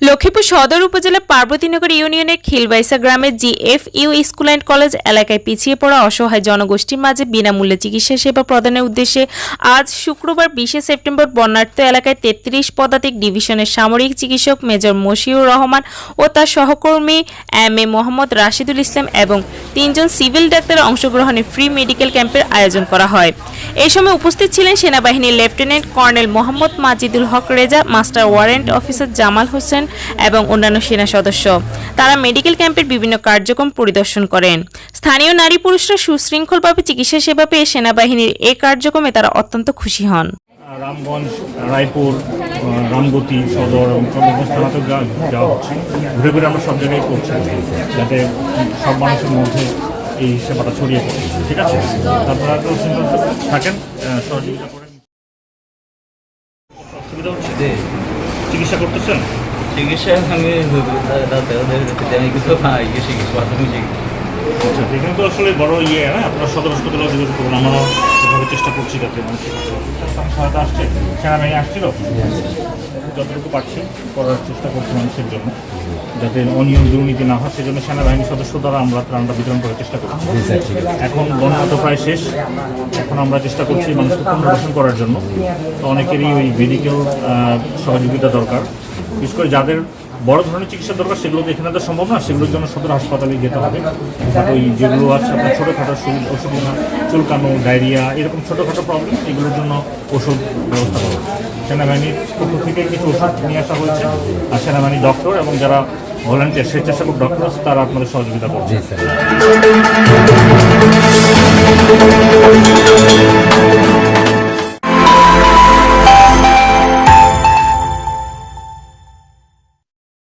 লক্ষ্মীপুর সদর উপজেলা পার্বতীনগর ইউনিয়নের খিলবাইসা গ্রামের GF U school and college এলাকায় পিছিয়ে পড়া অসহায় জনগোষ্ঠীর মাঝে বিনামূল্যে চিকিৎসা সেবা প্রদানের উদ্দেশ্যে আজ শুক্রবার বিশে সেপ্টেম্বর বন্যার্থ এলাকায় তেত্রিশ পদাতিক ডিভিশনের সামরিক চিকিৎসক মেজর মশিউর রহমান ও তার সহকর্মী এম এ মোহাম্মদ রাশিদুল ইসলাম এবং তিনজন সিভিল ডাক্তারের অংশগ্রহণে ফ্রি মেডিকেল ক্যাম্পের আয়োজন করা হয়। এই সময় উপস্থিত ছিলেন সেনাবাহিনীর lieutenant colonel Mohammad Majidul Haque Reza, master warrant officer Jamal Hossain এবং অন্যান্য সেনা সদস্য। তারা মেডিকেল ক্যাম্পের বিভিন্ন কার্যক্রম পরিদর্শন করেন। স্থানীয় নারী পুরুষরা সুশৃঙ্খলভাবে চিকিৎসা সেবা পেয়ে সেনাবাহিনীর এ কার্যক্রমে তারা অত্যন্ত খুশি হন। রামগঞ্জ, রায়পুর রামগতি সদর এবং চন্দ্রগঞ্জ যাওয়া হচ্ছে। ঘুরে ঘুরে আমরা সব জায়গায় করছি যাতে সব মানুষের মধ্যে এই সেবাটা ছড়িয়ে পড়ে ঠিক আছে? তারপরে তো থাকেন সহযোগিতা করেন অসুবিধা হচ্ছে? চিকিৎসা করতেছেন? চিকিৎসা আমি চিকিৎসা প্রাথমিক চিকিৎসা আচ্ছা এখানে তো আসলে বড় ইয়ে হ্যাঁ? আপনার সদর হাসপাতালে যোগাযোগ করুন। আমরাও এভাবে চেষ্টা করছি যাতে মানুষের কাছে সহায়তা আসছে। সেনাবাহিনী আসছিল যতটুকু পারছি করার চেষ্টা করছি মানুষের জন্য। যাতে অনিয়ম দুর্নীতি না হয় সেজন্য সেনাবাহিনীর সদস্য দ্বারা আমরা ত্রাণটা বিতরণ করার চেষ্টা করছি। এখন বন্যা তো প্রায় শেষ। এখন আমরা চেষ্টা করছি মানুষকে পুনর্বাসন করার জন্য। তো অনেকেরই ওই মেডিকেল সহযোগিতা দরকার। বিশেষ করে যাদের বড় ধরনের চিকিৎসা দরকার, সেগুলো এখানে তো সম্ভব না। সেগুলোর জন্য সদর হাসপাতালে যেতে হবে। ওই যেগুলো আছে, আপনার ছোটোখাটো সুবিধা অসুবিধা চুলকানো, ডায়রিয়া, এরকম ছোটোখাটো প্রবলেম এগুলোর জন্য ওষুধ ব্যবস্থা করা সেনাবাহিনীর পক্ষ থেকে কিছু ওষুধ নিয়ে আসা হয়েছে। আর সেনাবাহিনী ডক্টর এবং যারা ভলান্টিয়ার স্বেচ্ছাসেবক ডক্টর আছে, তারা আপনাদের সহযোগিতা করছে